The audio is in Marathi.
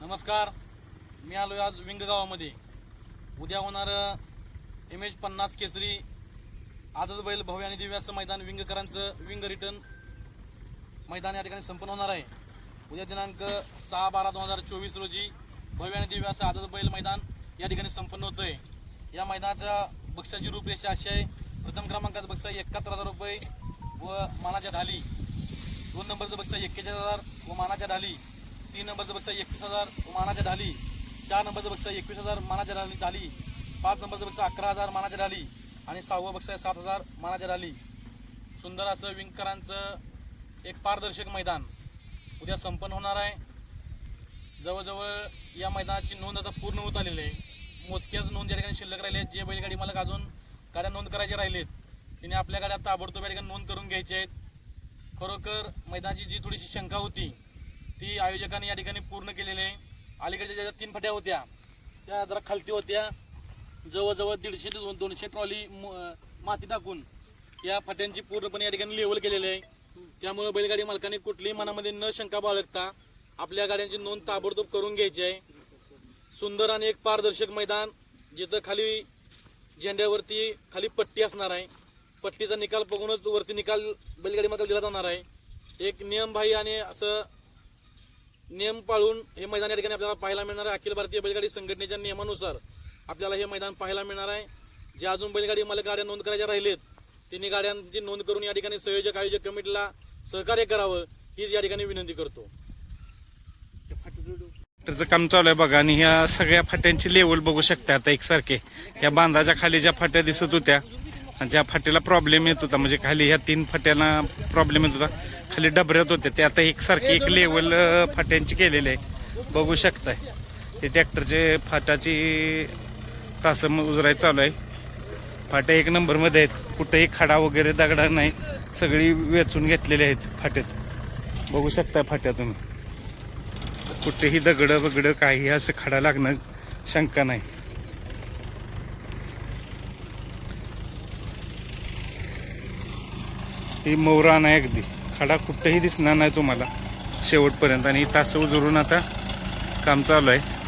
नमस्कार. मी आलो आज विंग गावामध्ये उद्या होणारं एम एच पन्नास केसरी आदत बैल भव्य आणि दिव्याचं मैदान विंगकरांचं विंग रिटर्न मैदान या ठिकाणी संपन्न होणार आहे. उद्या दिनांक सहा बारा दोन हजार चोवीस रोजी भव्य आणि दिव्याचं असं आदत बैल मैदान या ठिकाणी संपन्न होतं आहे या मैदानाच्या बक्षाची रूपरेषा अशी आहे. प्रथम क्रमांकाचं बक्षीस एकाहत्तर हजार रुपये व मानाच्या ढाली. दोन नंबरचं बक्षीस एक्केचाळीस हजार व मानाच्या ढाली. तीन नंबरचं बक्षीस एकवीस हजार मानाच्या ढाली चार नंबरचं बक्षा एकवीस हजार मानाच्या ढाली ढाली पाच नंबरचं बक्षीस अकरा हजार मानाच्या ढाली आणि सहावं बक्षीस सात हजार मानाच्या ढाली सुंदर असं विंकरांचं एक पारदर्शक मैदान उद्या संपन्न होणार आहे. जवळजवळ या मैदानाची नोंद आता पूर्ण होत आलेली आहे. मोजक्याच नोंद या ठिकाणी शिल्लक राहिले आहेत जे बैलगाडी मालक अजून गाड्या नोंद करायचे राहिलेत तिने आपल्या गाड्या ताबडतोब या ठिकाणी नोंद करून घ्यायचे आहेत. खरोखर मैदानाची जी थोडीशी शंका होती ती आयोजकांनी या ठिकाणी पूर्ण केलेली आहे. अलीकडच्या ज्या तीन फट्या होत्या त्या जरा खालती होत्या. जवळजवळ दीडशे ते दोनशे ट्रॉली म- माती टाकून या फट्यांची पूर्णपणे या ठिकाणी लेवल केलेली आहे. त्यामुळे बैलगाडी मालकांनी कुठलीही मनामध्ये न शंका बाळगता आपल्या गाड्यांची नोंद ताबडतोब करून घ्यायची आहे. सुंदर आणि एक पारदर्शक मैदान जिथं खाली झेंड्यावरती खाली पट्टी असणार आहे. पट्टीचा निकाल बघूनच वरती निकाल बैलगाडी मालकाला दिला जाणार आहे. एक नियमबाह्य आणि असं नियम पाळून हे मैदान या ठिकाणी आपल्याला पाहायला मिळणार आहे. अखिल भारतीय बैलगाडी संघटनेच्या नियमानुसार आपल्याला हे मैदान पाहायला मिळणार आहे. जे अजून बैलगाडी मला गाड्या नोंद करायच्या राहिलेत तिन्ही गाड्यांची नोंद करून या ठिकाणी संयोजक आयोजक कमिटीला सहकार्य करावं हीच या ठिकाणी विनंती करतो. त्याचं काम चालू आहे बघा आणि ह्या सगळ्या फाट्यांची लेवल बघू शकता आता एकसारखे. या बांधाच्या खाली ज्या फाट्या दिसत होत्या ज्या फाट्याला प्रॉब्लेम येत होता म्हणजे खाली ह्या तीन फाट्याला प्रॉब्लेम येत होता खाली डबऱ्यात होते. ते आता एकसारखे एक लेवल फाट्यांची केलेले आहे. बघू शकताय. हे ट्रॅक्टरचे फाटाची तास उजराय चालू आहे. फाट्या एक नंबरमध्ये आहेत. कुठेही खडा वगैरे दगडा नाही. सगळी वेचून घेतलेले आहेत फाट्यात. बघू शकता फाट्या तुम्ही. कुठेही दगडं वगडं काही असं खडा लागणं शंका नाही. ही मोरा नाही अगदी. खडा कुठंही दिसणार नाही तुम्हाला. शेवटपर्यंत आणि तास उजरून आता काम चालू आहे.